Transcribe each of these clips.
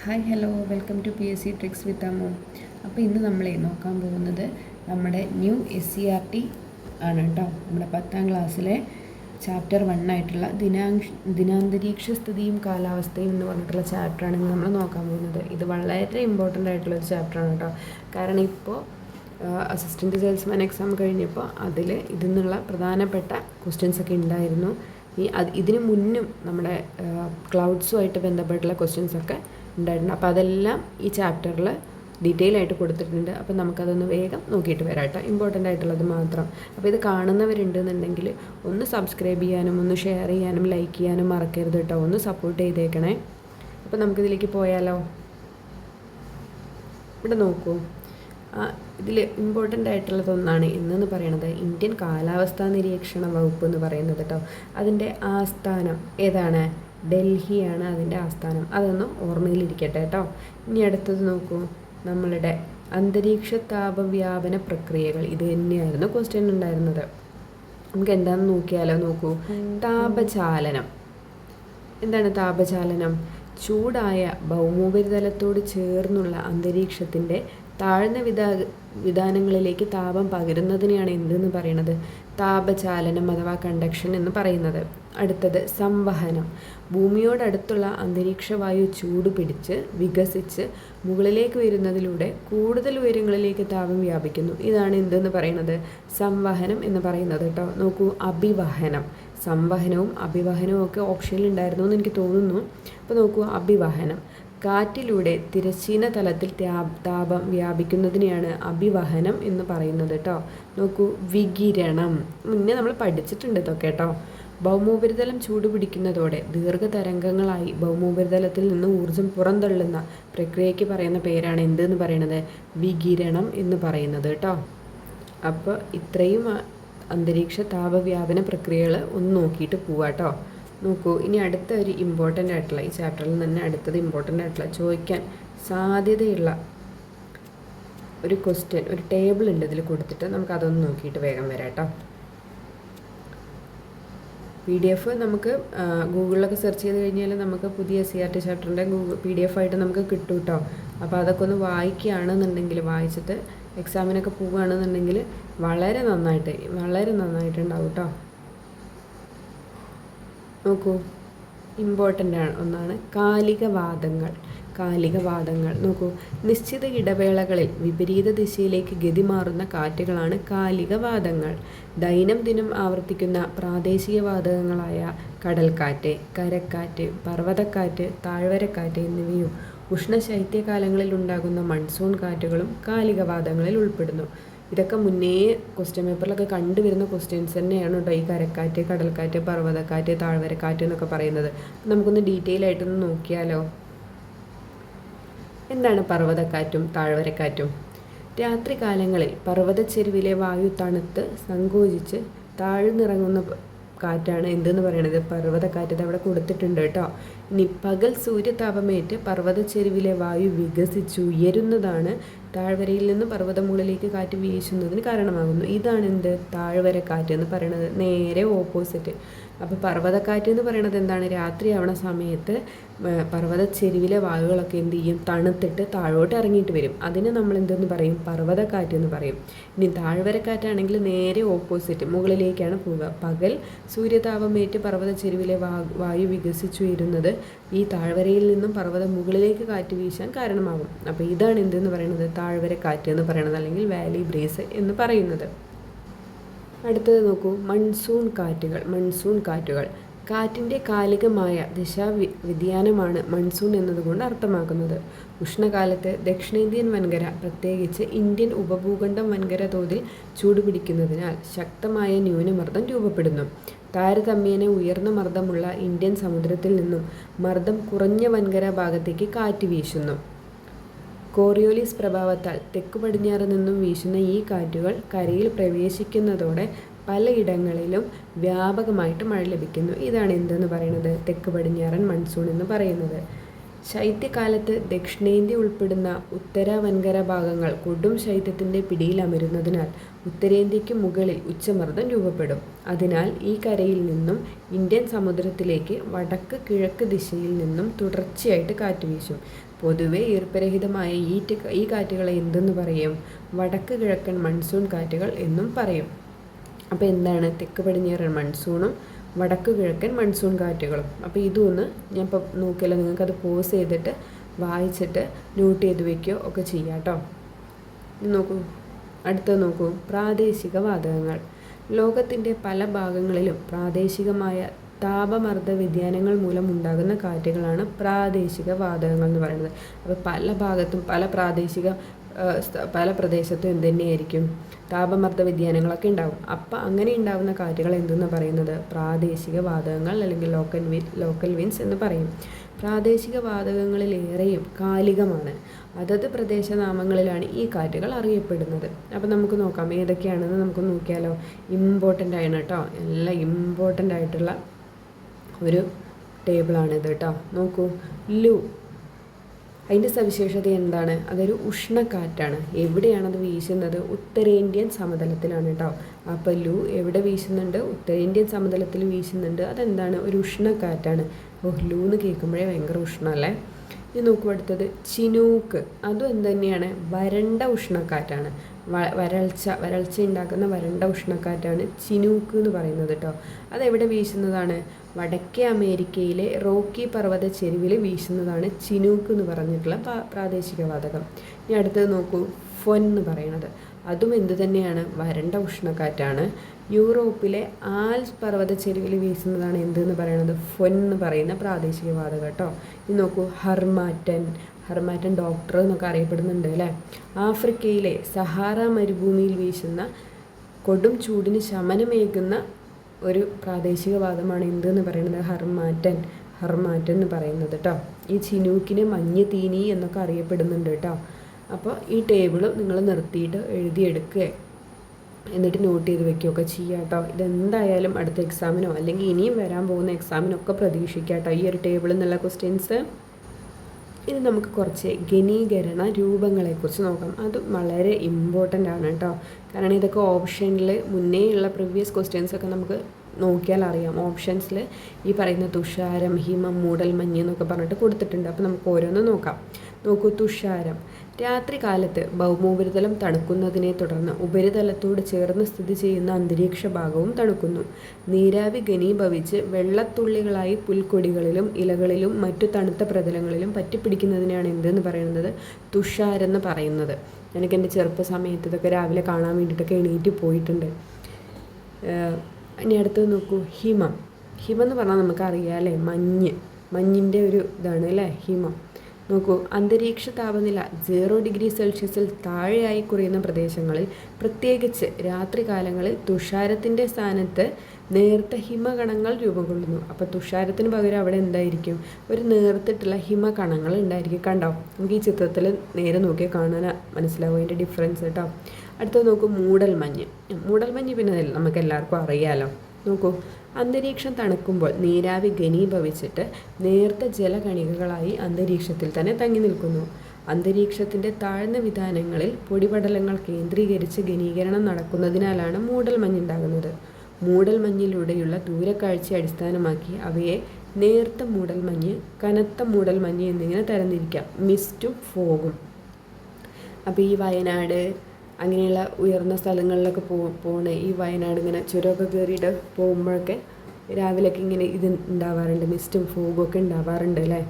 Hi hello welcome to P S C tricks with Ammu അപ്പോൾ ഇന്ന് നമ്മളെ നോക്കാൻ പോകുന്നത് നമ്മുടെ new S C R T ആണ് കേട്ടോ നമ്മുടെ പത്താം ക്ലാസ്സിലെ ചാപ്റ്റർ വൺ ആയിട്ടുള്ള ദിനാംശ ദിനാന്തരീക്ഷ സ്ഥിതിയും കാലാവസ്ഥയും എന്ന് പറഞ്ഞിട്ടുള്ള ചാപ്റ്ററാണ് ഇന്ന് നമ്മൾ നോക്കാൻ പോകുന്നത്. ഇത് വളരെ ഇമ്പോർട്ടന്റ് ആയിട്ടുള്ള ഒരു ചാപ്റ്ററാണ് കേട്ടോ കാരണം ഇപ്പോൾ അസിസ്റ്റന്റ് സെയിൽസ്മാൻ എക്സാം കഴിഞ്ഞപ്പോൾ അതിൽ ഇതിൽ നിന്നുള്ള പ്രധാനപ്പെട്ട ക്വസ്റ്റ്യൻസ് ഒക്കെ ഉണ്ടായിരുന്നു ഈ ഇതിനു മുന്നും നമ്മുടെ ക്ലൗഡ്സുമായിട്ട് ബന്ധപ്പെട്ടുള്ള ക്വസ്റ്റ്യൻസ് ഉണ്ടായിട്ടുണ്ട്. അപ്പോൾ അതെല്ലാം ഈ ചാപ്റ്ററിൽ ഡീറ്റെയിൽ ആയിട്ട് കൊടുത്തിട്ടുണ്ട്. അപ്പോൾ നമുക്കതൊന്ന് വേഗം നോക്കിയിട്ട് വരാം കേട്ടോ. ഇമ്പോർട്ടന്റ് ആയിട്ടുള്ളത് മാത്രം. അപ്പോൾ ഇത് കാണുന്നവരുണ്ടെന്നുണ്ടെങ്കിൽ ഒന്ന് സബ്സ്ക്രൈബ് ചെയ്യാനും ഒന്ന് ഷെയർ ചെയ്യാനും ലൈക്ക് ചെയ്യാനും മറക്കരുത് കേട്ടോ. ഒന്ന് സപ്പോർട്ട് ചെയ്തേക്കണേ. അപ്പോൾ നമുക്കിതിലേക്ക് പോയാലോ? ഇവിടെ നോക്കൂ. ഇതിൽ ഇമ്പോർട്ടന്റ് ആയിട്ടുള്ളത് ഒന്നാണ് ഇന്നെന്ന് പറയണത് ഇന്ത്യൻ കാലാവസ്ഥാ നിരീക്ഷണ വകുപ്പ് എന്ന് പറയുന്നത് കേട്ടോ. അതിന്റെ ആസ്ഥാനം ഏതാണ്? ഡൽഹിയാണ് അതിന്റെ ആസ്ഥാനം. അതൊന്ന് ഓർമ്മയിലിരിക്കട്ടെ കേട്ടോ. ഇനി അടുത്തത് നോക്കൂ. നമ്മളുടെ അന്തരീക്ഷ താപവ്യാപന പ്രക്രിയകൾ. ഇത് തന്നെയായിരുന്നു ക്വസ്റ്റ്യൻ ഉണ്ടായിരുന്നത്. നമുക്ക് എന്താണെന്ന് നോക്കിയാലോ? നോക്കൂ. താപചാലനം. എന്താണ് താപചാലനം? ചൂടായ ഭൗമോപരിതലത്തോട് ചേർന്നുള്ള അന്തരീക്ഷത്തിന്റെ താഴ്ന്ന വിധാ വിധാനങ്ങളിലേക്ക് താപം പകരുന്നതിനെയാണ് എന്തെന്ന് പറയുന്നത് താപചാലനം അഥവാ കണ്ടക്ഷൻ എന്ന് പറയുന്നത്. അടുത്തത് സംവഹനം. ഭൂമിയോടടുത്തുള്ള അന്തരീക്ഷവായു ചൂട് പിടിച്ച് വികസിച്ച് മുകളിലേക്ക് വരുന്നതിലൂടെ കൂടുതൽ ഉയരങ്ങളിലേക്ക് താപം വ്യാപിക്കുന്നു. ഇതാണ് എന്തെന്ന് പറയുന്നത്? സംവഹനം എന്ന് പറയുന്നത് കേട്ടോ. നോക്കൂ അഭിവഹനം. സംവഹനവും അഭിവഹനവും ഒക്കെ ഓപ്ഷനിൽ ഉണ്ടായിരുന്നു എന്ന് എനിക്ക് തോന്നുന്നു. അപ്പോൾ നോക്കൂ അഭിവഹനം. കാറ്റിലൂടെ തിരശ്ചീന തലത്തിൽ താപം വ്യാപിക്കുന്നതിനെയാണ് അഭിവഹനം എന്ന് പറയുന്നത് കേട്ടോ. നോക്കൂ വികിരണം. മുന്നേ നമ്മൾ പഠിച്ചിട്ടുണ്ട് ഇതൊക്കെ കേട്ടോ. ഭൗമോപരിതലം ചൂടുപിടിക്കുന്നതോടെ ദീർഘതരംഗങ്ങളായി ഭൗമോപരിതലത്തിൽ നിന്ന് ഊർജം പുറന്തള്ളുന്ന പ്രക്രിയയ്ക്ക് പറയുന്ന പേരാണ് എന്തെന്ന് പറയുന്നത്? വികിരണം എന്ന് പറയുന്നത് കേട്ടോ. അപ്പോൾ ഇത്രയും അന്തരീക്ഷ താപവ്യാപന പ്രക്രിയകൾ ഒന്ന് നോക്കിയിട്ട് പോവാട്ടോ നോക്കൂ ഇനി അടുത്ത ഒരു ഇമ്പോർട്ടന്റ് ആയിട്ടുള്ള ഈ ചാപ്റ്ററിൽ തന്നെ അടുത്തത് ഇമ്പോർട്ടന്റ് ആയിട്ടുള്ള ചോദിക്കാൻ സാധ്യതയുള്ള ഒരു ക്വസ്റ്റ്യൻ ഒരു ടേബിൾ ഉണ്ട് ഇതിൽ കൊടുത്തിട്ട് നമുക്ക് അതൊന്ന് നോക്കിയിട്ട് വേഗം വരാം കേട്ടോ. പി ഡി എഫ് നമുക്ക് ഗൂഗിളിലൊക്കെ സെർച്ച് ചെയ്ത് കഴിഞ്ഞാൽ നമുക്ക് പുതിയ സി ആർ ടി ചാപ്റ്ററിന്റെ ഗൂഗിൾ പി ഡി എഫ് ആയിട്ട് നമുക്ക് കിട്ടും കേട്ടോ അപ്പോൾ അതൊക്കെ ഒന്ന് വായിക്കുകയാണെന്നുണ്ടെങ്കിൽ വായിച്ചിട്ട് എക്സാമിനൊക്കെ പോവുകയാണെന്നുണ്ടെങ്കിൽ വളരെ നന്നായിട്ട് വളരെ നന്നായിട്ടുണ്ടാവും കേട്ടോ നോക്കൂ ഇമ്പോർട്ടന്റ് ആണ്. ഒന്നാണ് കാലികവാദങ്ങൾ കാലികവാദങ്ങൾ നോക്കൂ നിശ്ചിത ഇടവേളകളിൽ വിപരീത ദിശയിലേക്ക് ഗതി മാറുന്ന കാറ്റുകളാണ് കാലികവാദങ്ങൾ ദൈനംദിനം ആവർത്തിക്കുന്ന പ്രാദേശിക വാതകങ്ങളായ കടൽക്കാറ്റ് കരക്കാറ്റ് പർവതക്കാറ്റ് താഴ്വരക്കാറ്റ് എന്നിവയും ഉഷ്ണശൈത്യകാലങ്ങളിൽ ഉണ്ടാകുന്ന മൺസൂൺ കാറ്റുകളും കാലികവാദങ്ങളിൽ ഉൾപ്പെടുന്നു. ഇതൊക്കെ മുന്നേ ക്വസ്റ്റ്യൻ പേപ്പറിലൊക്കെ കണ്ടുവരുന്ന ക്വസ്റ്റ്യൻസ് തന്നെയാണ് കേട്ടോ ഈ കരക്കാറ്റ് കടൽക്കാറ്റ് പർവതക്കാറ്റ് താഴ്വരക്കാറ്റ് എന്നൊക്കെ പറയുന്നത്. നമുക്കൊന്ന് ഡീറ്റെയിൽ ആയിട്ടൊന്ന് നോക്കിയാലോ? എന്താണ് പർവതക്കാറ്റും താഴ്വരക്കാറ്റും? രാത്രികാലങ്ങളിൽ പർവതച്ചെരുവിലെ വായു തണുത്ത് സങ്കോചിച്ച് താഴ്ന്നിറങ്ങുന്ന കാറ്റാണ് എന്തെന്ന് പറയണത്? പർവതക്കാറ്റ് ഇത് അവിടെ കൊടുത്തിട്ടുണ്ട് കേട്ടോ. ഇനി പകൽ സൂര്യതാപമേറ്റ് പർവതച്ചെരുവിലെ വായു വികസിച്ചു ഉയരുന്നതാണ് താഴ്വരയിൽ നിന്ന് പർവതമുകളിലേക്ക് കാറ്റ് വീശുന്നതിന് കാരണമാകുന്നു. ഇതാണ് എന്ത് താഴ്വര കാറ്റ് എന്ന് പറയുന്നത് നേരെ ഓപ്പോസിറ്റ് അപ്പോൾ പർവതക്കാറ്റ് എന്ന് പറയുന്നത് എന്താണ്? രാത്രി ആവണ സമയത്ത് പർവത ചെരുവിലെ വായുകളൊക്കെ എന്ത് ചെയ്യും? തണുത്തിട്ട് താഴോട്ട് ഇറങ്ങിയിട്ട് വരും. അതിനെ നമ്മൾ എന്തെന്ന് പറയും? പർവതക്കാറ്റ് എന്ന് പറയും. ഇനി താഴ്വരക്കാറ്റാണെങ്കിൽ നേരെ ഓപ്പോസിറ്റ് മുകളിലേക്കാണ് പോവുക. പകൽ സൂര്യതാപമേറ്റ് പർവത ചെരുവിലെ വായു വികസിച്ചു വരുന്നത് ഈ താഴ്വരയിൽ നിന്നും പർവത മുകളിലേക്ക് കാറ്റ് വീശാൻ കാരണമാകും. അപ്പോൾ ഇതാണ് എന്തെന്ന് പറയുന്നത് താഴ്വരക്കാറ്റ് എന്ന് പറയുന്നത് അല്ലെങ്കിൽ വാലി ബ്രീസ് എന്ന് പറയുന്നത്. അടുത്തത് നോക്കൂ. മൺസൂൺ കാറ്റുകൾ മൺസൂൺ കാറ്റുകൾ. കാറ്റിന്റെ കാലികമായ ദിശാ വ്യതിയാനമാണ് മൺസൂൺ എന്നതുകൊണ്ട് അർത്ഥമാക്കുന്നത്. ഉഷ്ണകാലത്ത് ദക്ഷിണേന്ത്യൻ വൻകര പ്രത്യേകിച്ച് ഇന്ത്യൻ ഉപഭൂഖണ്ഡം വൻകര തോതിൽ ചൂടുപിടിക്കുന്നതിനാൽ ശക്തമായ ന്യൂനമർദ്ദം രൂപപ്പെടുന്നു. താരതമ്യേന ഉയർന്ന മർദ്ദമുള്ള ഇന്ത്യൻ സമുദ്രത്തിൽ നിന്നും മർദ്ദം കുറഞ്ഞ വൻകര ഭാഗത്തേക്ക് കാറ്റ് വീശുന്നു. കോറിയോലിസ് പ്രഭാവത്താൽ തെക്കു പടിഞ്ഞാറ് നിന്നും വീശുന്ന ഈ കാറ്റുകൾ കരയിൽ പ്രവേശിക്കുന്നതോടെ പലയിടങ്ങളിലും വ്യാപകമായിട്ട് മഴ ലഭിക്കുന്നു. ഇതാണ് എന്തെന്ന് പറയുന്നത്? തെക്ക് പടിഞ്ഞാറൻ മൺസൂൺ എന്ന് പറയുന്നത്. ശൈത്യകാലത്ത് ദക്ഷിണേന്ത്യ ഉൾപ്പെടുന്ന ഉത്തര വൻകര ഭാഗങ്ങൾ കൊടും ശൈത്യത്തിന്റെ പിടിയിലമരുന്നതിനാൽ ഉത്തരേന്ത്യയ്ക്ക് മുകളിൽ ഉച്ചമർദ്ദം രൂപപ്പെടും. അതിനാൽ ഈ കരയിൽ നിന്നും ഇന്ത്യൻ സമുദ്രത്തിലേക്ക് വടക്ക് കിഴക്ക് ദിശയിൽ നിന്നും തുടർച്ചയായിട്ട് കാറ്റ് വീശും. പൊതുവെ ഈർപ്പരഹിതമായ ഈറ്റ് ഈ കാറ്റുകളെ എന്തെന്ന് പറയും? വടക്ക് കിഴക്കൻ മൺസൂൺ കാറ്റുകൾ എന്നും പറയും. അപ്പോൾ എന്താണ്? തെക്ക് പടിഞ്ഞാറൻ മൺസൂണും വടക്ക് കിഴക്കൻ മൺസൂൺ കാറ്റുകളും. അപ്പോൾ ഇതൊന്ന് ഞാൻ ഇപ്പോൾ നോക്കിയാലോ നിങ്ങൾക്കത് പോസ് ചെയ്തിട്ട് വായിച്ചിട്ട് നോട്ട് ചെയ്ത് വെക്കുകയോ ഒക്കെ ചെയ്യാം കേട്ടോ നോക്കൂ. അടുത്തത് നോക്കൂ. പ്രാദേശിക വാതകങ്ങൾ. ലോകത്തിന്റെ പല ഭാഗങ്ങളിലും പ്രാദേശികമായ താപമർദ്ദ വ്യതിയാനങ്ങൾ മൂലം ഉണ്ടാകുന്ന കാറ്റുകളാണ് പ്രാദേശിക വാതകങ്ങൾ എന്ന് പറയുന്നത്. അപ്പോൾ പല ഭാഗത്തും പല പ്രാദേശിക പല പ്രദേശത്തും എന്ത് തന്നെയായിരിക്കും? താപമർദ്ദ വ്യതിയാനങ്ങളൊക്കെ ഉണ്ടാകും അപ്പം അങ്ങനെ ഉണ്ടാകുന്ന കാറ്റുകൾ എന്തെന്ന് പറയുന്നത്? പ്രാദേശിക വാതകങ്ങൾ അല്ലെങ്കിൽ ലോക്കൽ വി ലോക്കൽ വിൻസ് എന്ന് പറയും. പ്രാദേശിക വാതകങ്ങളിലേറെയും കാലികമാണ്. അതത് പ്രദേശനാമങ്ങളിലാണ് ഈ കാറ്റുകൾ അറിയപ്പെടുന്നത്. അപ്പം നമുക്ക് നോക്കാം ഏതൊക്കെയാണെന്ന് നമുക്ക് നോക്കിയാലോ. ഇമ്പോർട്ടന്റ് ആണ് കേട്ടോ. എല്ലാം ഇമ്പോർട്ടന്റ് ആയിട്ടുള്ള ഒരു ടേബിളാണിത് കേട്ടോ. നോക്കൂ. ലു. അതിന്റെ സവിശേഷത എന്താണ്? അതൊരു ഉഷ്ണക്കാറ്റാണ്. എവിടെയാണത് വീശുന്നത്? ഉത്തരേന്ത്യൻ സമതലത്തിലാണ് കേട്ടോ. അപ്പോൾ ലു എവിടെ വീശുന്നുണ്ട്? ഉത്തരേന്ത്യൻ സമതലത്തിൽ വീശുന്നുണ്ട്. അതെന്താണ്? ഒരു ഉഷ്ണക്കാറ്റാണ്. ഓ ലു എന്ന് കേൾക്കുമ്പോഴേ ഭയങ്കര ഉഷ്ണമല്ലേ? ഇനി നോക്കൂ അടുത്തത്. ചിനൂക്ക്. അതും എന്ത് തന്നെയാണ് വരണ്ട ഉഷ്ണക്കാറ്റാണ്. വരൾച്ച വരൾച്ച ഉണ്ടാക്കുന്ന വരണ്ട ഉഷ്ണക്കാറ്റാണ് ചിനൂക്ക് എന്ന് പറയുന്നത് കേട്ടോ അതെവിടെ വീശുന്നതാണ്? വടക്കേ അമേരിക്കയിലെ റോക്കി പർവത ചെരുവിൽ വീശുന്നതാണ് ചിനൂക്ക് എന്ന് പറഞ്ഞിട്ടുള്ള പ്രാദേശിക വാതകം. ഇനി അടുത്തത് നോക്കൂ ഫൊൻ എന്ന് പറയുന്നത്. അതും എന്തു തന്നെയാണ്? വരണ്ട ഉഷ്ണക്കാറ്റാണ്. യൂറോപ്പിലെ ആൽസ് പർവത ചെരുവിൽ വീശുന്നതാണ് എന്തെന്ന് പറയുന്നത്? ഫൊൻ എന്ന് പറയുന്ന പ്രാദേശിക വാതകം കേട്ടോ ഇനി നോക്കൂ ഹർമാറ്റൻ ഹർമാറ്റൻ ഡോക്ടർ എന്നൊക്കെ അറിയപ്പെടുന്നുണ്ട് അല്ലേ? ആഫ്രിക്കയിലെ സഹാറ മരുഭൂമിയിൽ വീശുന്ന കൊടും ചൂടിന് ശമനമേകുന്ന ഒരു പ്രാദേശിക വാദമാണ് എന്തെന്ന് പറയുന്നത്. ഹർമാറ്റൻ ഹർമാറ്റൻ എന്ന് പറയുന്നത് കേട്ടോ ഈ ചിനൂക്കിന് മഞ്ഞ തീനി എന്നൊക്കെ അറിയപ്പെടുന്നുണ്ട് കേട്ടോ അപ്പോൾ ഈ ടേബിൾ നിങ്ങൾ നിർത്തിയിട്ട് എഴുതിയെടുക്കുക. എന്നിട്ട് നോട്ട് ചെയ്ത് വെക്കുകയൊക്കെ ചെയ്യുക കേട്ടോ ഇതെന്തായാലും അടുത്ത എക്സാമിനോ അല്ലെങ്കിൽ ഇനിയും വരാൻ പോകുന്ന എക്സാമിനൊക്കെ പ്രതീക്ഷിക്കാം കേട്ടോ ഈ ഒരു ടേബിളിൽ നിന്നുള്ള ക്വസ്റ്റ്യൻസ് ഇനി നമുക്ക് കുറച്ച് ഘനീകരണ രൂപങ്ങളെക്കുറിച്ച് നോക്കാം. അത് വളരെ ഇമ്പോർട്ടന്റ് ആണ് കേട്ടോ. കാരണം ഇതൊക്കെ ഓപ്ഷനിൽ മുന്നേ ഉള്ള പ്രീവിയസ് ക്വസ്റ്റ്യൻസൊക്കെ നമുക്ക് നോക്കിയാൽ അറിയാം. ഓപ്ഷൻസിൽ ഈ പറയുന്ന തുഷാരം ഹിമം മൂടൽ മഞ്ഞ് എന്നൊക്കെ പറഞ്ഞിട്ട് കൊടുത്തിട്ടുണ്ട്. അപ്പോൾ നമുക്ക് ഓരോന്ന് നോക്കാം. നോക്കൂ തുഷാരം. രാത്രികാലത്ത് ഭൗമോപരിതലം തണുക്കുന്നതിനെ തുടർന്ന് ഉപരിതലത്തോട് ചേർന്ന് സ്ഥിതി ചെയ്യുന്ന അന്തരീക്ഷ ഭാഗവും തണുക്കുന്നു. നീരാവി ഘനീഭവിച്ച് വെള്ളത്തുള്ളികളായി പുൽക്കൊടികളിലും ഇലകളിലും മറ്റു തണുത്ത പ്രതലങ്ങളിലും പറ്റിപ്പിടിക്കുന്നതിനാണ് എന്തെന്ന് പറയുന്നത്? തുഷാരെന്ന് പറയുന്നത്. എനിക്ക് എന്റെ ചെറുപ്പ സമയത്ത് ഇതൊക്കെ രാവിലെ കാണാൻ വേണ്ടിയിട്ടൊക്കെ എണീറ്റ് പോയിട്ടുണ്ട്. ഇനി അടുത്തത് നോക്കൂ. ഹിമം. ഹിമം എന്ന് പറഞ്ഞാൽ നമുക്കറിയാം അല്ലേ? മഞ്ഞ്. മഞ്ഞിന്റെ ഒരു ഇതാണ് അല്ലേ? ഹിമം. നോക്കൂ അന്തരീക്ഷ താപനില സീറോ ഡിഗ്രി സെൽഷ്യസിൽ താഴെയായി കുറയുന്ന പ്രദേശങ്ങളിൽ പ്രത്യേകിച്ച് രാത്രികാലങ്ങളിൽ തുഷാരത്തിന്റെ സ്ഥാനത്ത് നേർത്ത ഹിമകണങ്ങൾ രൂപം കൊള്ളുന്നു അപ്പോൾ തുഷാരത്തിന് പകരം അവിടെ എന്തായിരിക്കും? ഒരു നേർത്തിട്ടുള്ള ഹിമകണങ്ങൾ ഉണ്ടായിരിക്കും. കണ്ടോ? നമുക്ക് ഈ ചിത്രത്തിൽ നേരെ നോക്കിയാൽ കാണാൻ മനസ്സിലാവും അതിന്റെ ഡിഫറൻസ് കേട്ടോ അടുത്തത് നോക്കൂ മൂടൽമഞ്ഞ്. മൂടൽമഞ്ഞ് പിന്നെ നമുക്ക് എല്ലാവർക്കും അറിയാമല്ലോ നോക്കൂ. അന്തരീക്ഷം തണുക്കുമ്പോൾ നീരാവി ഘനീഭവിച്ചിട്ട് നേർത്ത ജലകണികകളായി അന്തരീക്ഷത്തിൽ തന്നെ തങ്ങി നിൽക്കുന്നു. അന്തരീക്ഷത്തിന്റെ താഴ്ന്ന വിധാനങ്ങളിൽ പൊടിപടലങ്ങൾ കേന്ദ്രീകരിച്ച് ഘനീകരണം നടക്കുന്നതിനാലാണ് മൂടൽമഞ്ഞുണ്ടാകുന്നത് മൂടൽമഞ്ഞിലൂടെയുള്ള ദൂരക്കാഴ്ച അടിസ്ഥാനമാക്കി അവയെ നേർത്ത മൂടൽമഞ്ഞ് കനത്ത മൂടൽമഞ്ഞ് എന്നിങ്ങനെ തരംതിരിക്കാം. മിസ്റ്റും ഫോഗും. അപ്പോൾ ഈ വയനാട് അങ്ങനെയുള്ള ഉയർന്ന സ്ഥലങ്ങളിലൊക്കെ പോ പോണ. ഈ വയനാട് ഇങ്ങനെ ചുരമൊക്കെ കയറിയിട്ട് പോകുമ്പോഴൊക്കെ രാവിലെയൊക്കെ ഇങ്ങനെ ഇത് ഉണ്ടാവാറുണ്ട്. മിസ്റ്റും ഫോഗൊക്കെ ഉണ്ടാവാറുണ്ട് അല്ലേ?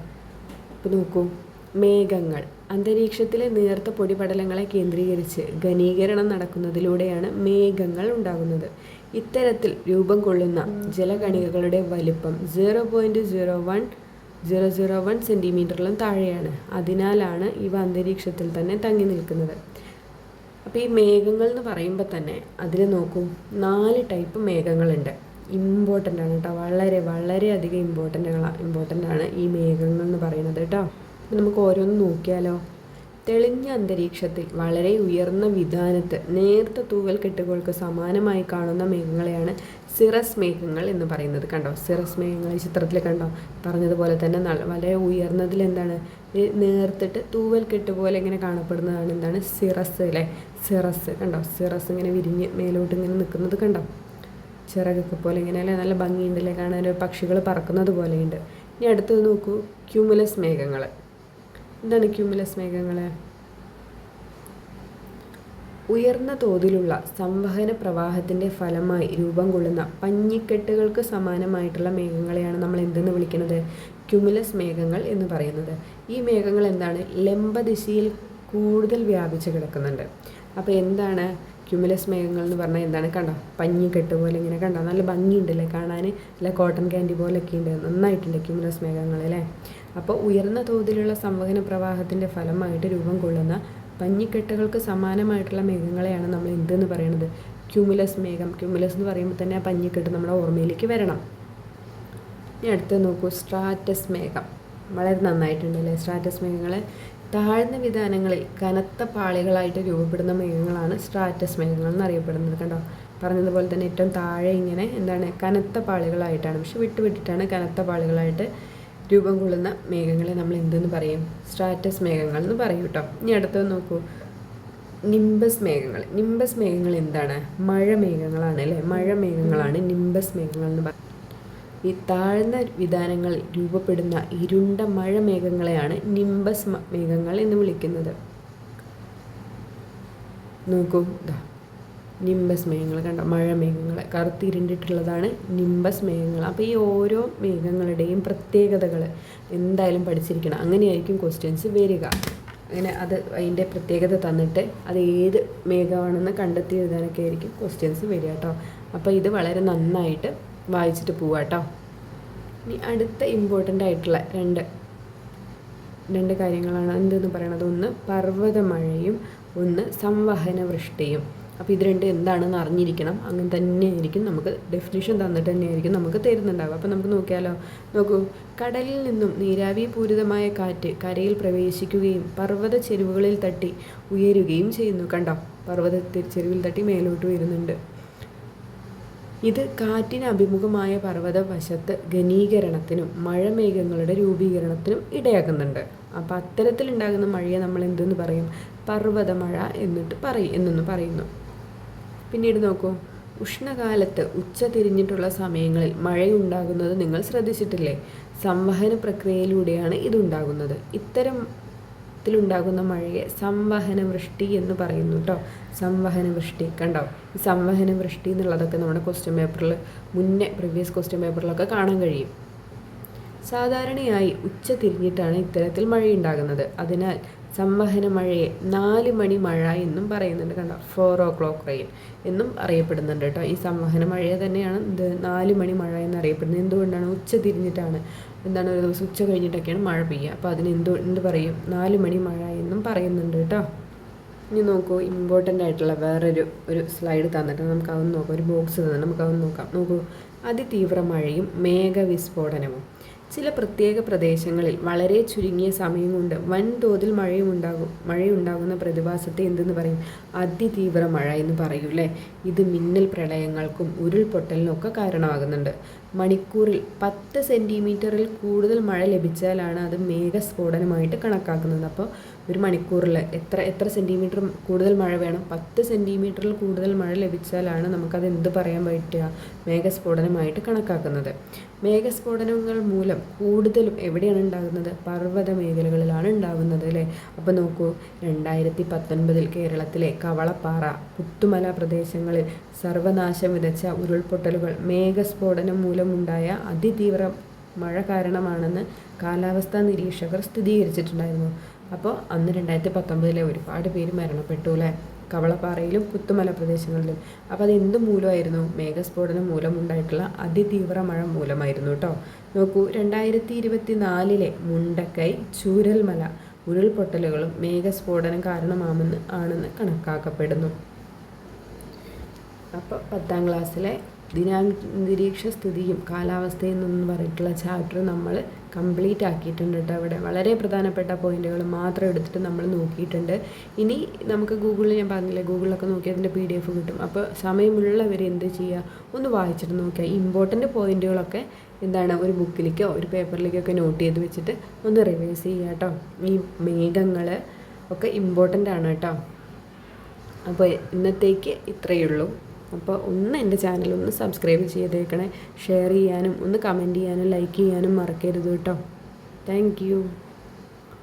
ഇപ്പം നോക്കൂ. മേഘങ്ങൾ. അന്തരീക്ഷത്തിലെ നേർത്ത പൊടിപടലങ്ങളെ കേന്ദ്രീകരിച്ച് ഘനീകരണം നടക്കുന്നതിലൂടെയാണ് മേഘങ്ങൾ ഉണ്ടാകുന്നത്. ഇത്തരത്തിൽ രൂപം കൊള്ളുന്ന ജലകണികകളുടെ വലിപ്പം zero point zero one zero zero one സെന്റിമീറ്ററിലും താഴെയാണ്. അതിനാലാണ് ഇവ അന്തരീക്ഷത്തിൽ തന്നെ തങ്ങി നിൽക്കുന്നത്. അപ്പോൾ ഈ മേഘങ്ങൾ എന്ന് പറയുമ്പോൾ തന്നെ അതിൽ നോക്കും. നാല് ടൈപ്പ് മേഘങ്ങളുണ്ട്. ഇമ്പോർട്ടന്റ് ആണ് കേട്ടോ. വളരെ വളരെയധികം ഇമ്പോർട്ടന്റ് ഇമ്പോർട്ടന്റ് ആണ് ഈ മേഘങ്ങൾ എന്ന് പറയുന്നത് കേട്ടോ. അപ്പോൾ നമുക്ക് ഓരോന്ന് നോക്കിയാലോ. തെളിഞ്ഞ അന്തരീക്ഷത്തിൽ വളരെ ഉയർന്ന വിധാനത്ത് നേർത്ത തൂവൽ കെട്ടുകൾക്ക് സമാനമായി കാണുന്ന മേഘങ്ങളെയാണ് സിറസ് മേഘങ്ങൾ എന്ന് പറയുന്നത് കണ്ടോ? സിറസ് മേഘങ്ങൾ ഈ ചിത്രത്തിൽ കണ്ടോ? പറഞ്ഞതുപോലെ തന്നെ വളരെ ഉയർന്നതിൽ എന്താണ്? നേർത്തിട്ട് തൂവൽ കെട്ട് പോലെ ഇങ്ങനെ കാണപ്പെടുന്നതാണ് എന്താണ്? സിറസ് അല്ലേ? സിറസ് കണ്ടോ? സിറസ് ഇങ്ങനെ വിരിഞ്ഞ് മേലോട്ട് ഇങ്ങനെ നിൽക്കുന്നത് കണ്ടോ? ചിറകൊക്കെ പോലെ ഇങ്ങനെ അല്ലേ? നല്ല ഭംഗിയുണ്ടല്ലേ? കാണാൻ പക്ഷികൾ പറക്കുന്നത് പോലെയുണ്ട്. ഇനി അടുത്തത് നോക്കൂ. ക്യൂമുലസ് മേഘങ്ങൾ. എന്താണ് ക്യൂമുലസ് മേഘങ്ങൾ ഉയർന്ന തോതിലുള്ള സംവഹന പ്രവാഹത്തിന്റെ ഫലമായി രൂപം കൊള്ളുന്ന പഞ്ഞിക്കെട്ടുകൾക്ക് സമാനമായിട്ടുള്ള മേഘങ്ങളെയാണ് നമ്മൾ എന്തെന്ന് വിളിക്കുന്നത്? ക്യുമുലസ് മേഘങ്ങൾ എന്ന് പറയുന്നത്. ഈ മേഘങ്ങൾ എന്താണ്? ലംബദിശയിൽ കൂടുതൽ വ്യാപിച്ച് കിടക്കുന്നുണ്ട്. അപ്പോൾ എന്താണ് ക്യുമുലസ് മേഘങ്ങൾ എന്ന് പറഞ്ഞാൽ എന്താണ്? കണ്ടോ? പഞ്ഞിക്കെട്ട് പോലെ ഇങ്ങനെ കണ്ടോ? നല്ല ഭംഗിയുണ്ടല്ലേ? കാണാൻ അല്ല? കോട്ടൺ ക്യാൻഡി പോലെയൊക്കെ ഉണ്ട്. നന്നായിട്ടുണ്ട് ക്യുമുലസ് മേഘങ്ങൾ അല്ലേ? അപ്പോൾ ഉയർന്ന തോതിലുള്ള സംവഹന പ്രവാഹത്തിന്റെ ഫലമായിട്ട് രൂപം കൊള്ളുന്ന പഞ്ഞിക്കെട്ടുകൾക്ക് സമാനമായിട്ടുള്ള മേഘങ്ങളെയാണ് നമ്മൾ എന്തെന്ന് പറയുന്നത്. ക്യൂമുലസ് മേഘം. ക്യൂമുലസ് എന്ന് പറയുമ്പോൾ തന്നെ ആ പഞ്ഞിക്കെട്ട് നമ്മുടെ ഓർമ്മയിലേക്ക് വരണം. ഇനി അടുത്ത് നോക്കൂ. സ്ട്രാറ്റസ് മേഘം. വളരെ നന്നായിട്ടുണ്ട് അല്ലേ സ്ട്രാറ്റസ് മേഘങ്ങളെ താഴ്ന്ന വിധാനങ്ങളിൽ കനത്ത പാളികളായിട്ട് രൂപപ്പെടുന്ന മേഘങ്ങളാണ് സ്ട്രാറ്റസ് മേഘങ്ങൾ എന്നറിയപ്പെടുന്നത് കണ്ടോ? പറഞ്ഞതുപോലെ തന്നെ ഏറ്റവും താഴെ ഇങ്ങനെ എന്താണ്? കനത്ത പാളികളായിട്ടാണ്. പക്ഷെ വിട്ടുവിട്ടിട്ടാണ് കനത്ത പാളികളായിട്ട് രൂപം കൊള്ളുന്ന മേഘങ്ങളെ നമ്മൾ എന്തെന്ന് പറയും? സ്ട്രാറ്റസ് മേഘങ്ങൾ എന്ന് പറയും കേട്ടോ. ഇനി അടുത്തത് നോക്കൂ. നിംബസ് മേഘങ്ങൾ. നിംബസ് മേഘങ്ങൾ എന്താണ്? മഴ മേഘങ്ങളാണ് അല്ലേ? മഴ മേഘങ്ങളാണ് നിംബസ് മേഘങ്ങൾ എന്ന് പറയുന്നത് ഈ താഴ്ന്ന വിധാനങ്ങൾ രൂപപ്പെടുന്ന ഇരുണ്ട മഴ മേഘങ്ങളെയാണ് നിംബസ് മേഘങ്ങൾ എന്ന് വിളിക്കുന്നത്. നോക്കൂ. നിംബസ് മേഘങ്ങൾ കണ്ട? മഴ മേഘങ്ങൾ കറുത്തിരുണ്ടിട്ടുള്ളതാണ് നിംബസ് മേഘങ്ങൾ അപ്പോൾ ഈ ഓരോ മേഘങ്ങളുടെയും പ്രത്യേകതകൾ എന്തായാലും പഠിച്ചിരിക്കണം. അങ്ങനെയായിരിക്കും ക്വസ്റ്റ്യൻസ് വരിക. അങ്ങനെ അത് അതിന്റെ പ്രത്യേകത തന്നിട്ട് അത് ഏത് മേഘമാണെന്ന് കണ്ടെത്തി എഴുതാനൊക്കെ ആയിരിക്കും ക്വസ്റ്റ്യൻസ് വരിക കേട്ടോ. അപ്പോൾ ഇത് വളരെ നന്നായിട്ട് വായിച്ചിട്ട് പോവാം കേട്ടോ. ഇനി അടുത്ത ഇമ്പോർട്ടന്റ് ആയിട്ടുള്ള രണ്ട് രണ്ട് കാര്യങ്ങളാണ് എന്തെന്ന് പറയണത്? ഒന്ന് പർവതമഴയും ഒന്ന് സംവഹന വൃഷ്ടിയും അപ്പോൾ ഇത് രണ്ട് എന്താണെന്ന് അറിഞ്ഞിരിക്കണം. അങ്ങനെ തന്നെയായിരിക്കും നമുക്ക് ഡെഫിനിഷൻ തന്നിട്ട് തന്നെയായിരിക്കും നമുക്ക് തരുന്നുണ്ടാവുക. അപ്പോൾ നമുക്ക് നോക്കിയാലോ? നോക്കൂ. കടലിൽ നിന്നും നീരാവി പൂരിതമായ കാറ്റ് കരയിൽ പ്രവേശിക്കുകയും പർവത ചെരുവുകളിൽ തട്ടി ഉയരുകയും ചെയ്യുന്നു. കണ്ടോ? പർവത ചെരുവിൽ തട്ടി മേലോട്ട് വരുന്നുണ്ട്. ഇത് കാറ്റിന് അഭിമുഖമായ പർവത വശത്ത് ഘനീകരണത്തിനും മഴമേഘങ്ങളുടെ രൂപീകരണത്തിനും ഇടയാക്കുന്നുണ്ട്. അപ്പം അത്തരത്തിലുണ്ടാകുന്ന മഴയെ നമ്മൾ എന്തെന്ന് പറയും? പർവതമഴ എന്നിട്ട് പറയും എന്നൊന്ന് പറയുന്നു. പിന്നീട് നോക്കൂ. ഉഷ്ണകാലത്ത് ഉച്ച തിരിഞ്ഞിട്ടുള്ള സമയങ്ങളിൽ മഴയുണ്ടാകുന്നത് നിങ്ങൾ ശ്രദ്ധിച്ചിട്ടില്ലേ? സംവഹന പ്രക്രിയയിലൂടെയാണ് ഇതുണ്ടാകുന്നത്. ഇത്തരം ത്തിലുണ്ടാകുന്ന മഴയെ സംവഹന വൃഷ്ടി എന്ന് പറയുന്നു കേട്ടോ സംവഹന വൃഷ്ടി കണ്ടോ? ഈ സംവഹന വൃഷ്ടി എന്നുള്ളതൊക്കെ നമ്മുടെ ക്വസ്റ്റ്യൻ പേപ്പറിൽ മുന്നേ പ്രീവിയസ് ക്വസ്റ്റ്യൻ പേപ്പറിലൊക്കെ കാണാൻ കഴിയും. സാധാരണയായി ഉച്ച തിരിഞ്ഞിട്ടാണ് ഇത്തരത്തിൽ മഴയുണ്ടാകുന്നത്. അതിനാൽ സംവഹന മഴയെ നാല് മണി മഴ എന്നും പറയുന്നുണ്ട് കണ്ടോ? ഫോർ ഓ ക്ലോക്ക് റെയിൻ എന്നും അറിയപ്പെടുന്നുണ്ട് കേട്ടോ. ഈ സംവഹന മഴയെ തന്നെയാണ് ഇത് നാല് മണി മഴ എന്ന് അറിയപ്പെടുന്നത്. എന്തുകൊണ്ടാണ്? ഉച്ച തിരിഞ്ഞിട്ടാണ്. എന്താണ്? ഒരു ദിവസം ഉച്ച കഴിഞ്ഞിട്ടൊക്കെയാണ് മഴ പെയ്യുക. അപ്പോൾ അതിന് എന്ത് എന്ത് പറയും? നാല് മണി മഴ എന്നും പറയുന്നുണ്ട് കേട്ടോ. ഇനി നോക്കൂ ഇമ്പോർട്ടന്റ് ആയിട്ടുള്ള വേറൊരു ഒരു സ്ലൈഡ് തന്നിട്ട് നമുക്ക് അതൊന്ന് നോക്കാം. ഒരു ബോക്സ് തന്നിട്ട് നമുക്ക് അതൊന്ന് നോക്കാം. നോക്കൂ അതിതീവ്ര മഴയും മേഘവിസ്ഫോടനവും. ചില പ്രത്യേക പ്രദേശങ്ങളിൽ വളരെ ചുരുങ്ങിയ സമയം കൊണ്ട് വൻതോതിൽ മഴയുമുണ്ടാകും. മഴയുണ്ടാകുന്ന പ്രതിഭാസത്തെ എന്തെന്ന് പറയും? അതിതീവ്ര മഴ എന്ന് പറയൂലേ ഇത് മിന്നൽ പ്രളയങ്ങൾക്കും ഉരുൾപൊട്ടലിനും ഒക്കെ കാരണമാകുന്നുണ്ട്. മണിക്കൂറിൽ പത്ത് സെന്റിമീറ്ററിൽ കൂടുതൽ മഴ ലഭിച്ചാലാണ് അത് മേഘസ്ഫോടനമായിട്ട് കണക്കാക്കുന്നത്. അപ്പോൾ ഒരു മണിക്കൂറിൽ എത്ര എത്ര സെന്റിമീറ്റർ കൂടുതൽ മഴ വേണം? പത്ത് സെന്റിമീറ്ററിൽ കൂടുതൽ മഴ ലഭിച്ചാലാണ് നമുക്കത് എന്ത് പറയാൻ പറ്റുക? മേഘസ്ഫോടനമായിട്ട് കണക്കാക്കുന്നത്. മേഘസ്ഫോടനങ്ങൾ മൂലം കൂടുതലും എവിടെയാണ് ഉണ്ടാകുന്നത്? പർവത മേഖലകളിലാണ് ഉണ്ടാകുന്നത് അല്ലേ? അപ്പോൾ നോക്കൂ രണ്ടായിരത്തി പത്തൊൻപതിൽ കേരളത്തിലെ കവളപ്പാറ പുത്തുമല പ്രദേശങ്ങളിൽ സർവനാശം വിതച്ച ഉരുൾപൊട്ടലുകൾ മേഘസ്ഫോടനം മൂലമുണ്ടായ അതിതീവ്ര മഴ കാരണമാണെന്ന് കാലാവസ്ഥാ നിരീക്ഷകർ സ്ഥിരീകരിച്ചിട്ടുണ്ടായിരുന്നു. അപ്പോൾ അന്ന് രണ്ടായിരത്തി പത്തൊമ്പതിലെ ഒരുപാട് പേര് മരണപ്പെട്ടു അല്ലേ? കവളപ്പാറയിലും പുത്തുമല പ്രദേശങ്ങളിലും. അപ്പോൾ അത് എന്ത് മൂലമായിരുന്നു? മേഘസ്ഫോടനം മൂലമുണ്ടായിട്ടുള്ള അതിതീവ്ര മഴ മൂലമായിരുന്നു കേട്ടോ നോക്കൂ രണ്ടായിരത്തി ഇരുപത്തി നാലിലെ മുണ്ടക്കൈ ചൂരൽമല ഉരുൾപൊട്ടലുകളും മേഘസ്ഫോടനം കാരണമാണെന്ന് ആണെന്ന് കണക്കാക്കപ്പെടുന്നു. അപ്പോൾ പത്താം ക്ലാസ്സിലെ ദിനാന്തരീക്ഷ സ്ഥിതിയും കാലാവസ്ഥയും എന്ന് പറഞ്ഞിട്ടുള്ള ചാപ്റ്റർ നമ്മൾ കംപ്ലീറ്റ് ആക്കിയിട്ടുണ്ട് കേട്ടോ അവിടെ. വളരെ പ്രധാനപ്പെട്ട പോയിന്റുകൾ മാത്രം എടുത്തിട്ട് നമ്മൾ നോക്കിയിട്ടുണ്ട്. ഇനി നമുക്ക് ഗൂഗിളിൽ ഞാൻ പറഞ്ഞില്ലേ ഗൂഗിളിലൊക്കെ നോക്കി അതിന്റെ പി ഡി എഫ് കിട്ടും. അപ്പോൾ സമയമുള്ളവർ എന്ത് ചെയ്യുക? ഒന്ന് വായിച്ചിട്ട് നോക്കുക. ഇമ്പോർട്ടന്റ് പോയിന്റുകളൊക്കെ എന്താണ്? ഒരു ബുക്കിലേക്കോ ഒരു പേപ്പറിലേക്കോ നോട്ട് ചെയ്ത് വെച്ചിട്ട് ഒന്ന് റിവൈസ് ചെയ്യുക കേട്ടോ. ഈ മേഘങ്ങൾ ഒക്കെ ഇമ്പോർട്ടന്റ് ആണ് കേട്ടോ. അപ്പോൾ ഇന്നത്തേക്ക് ഇത്രയേ ഉള്ളൂ. അപ്പോൾ ഒന്ന് എന്റെ ചാനൽ ഒന്ന് സബ്സ്ക്രൈബ് ചെയ്തേക്കണേ. ഷെയർ ചെയ്യാനും ഒന്ന് കമന്റ് ചെയ്യാനും ലൈക്ക് ചെയ്യാനും മറക്കരുത് കേട്ടോ. താങ്ക്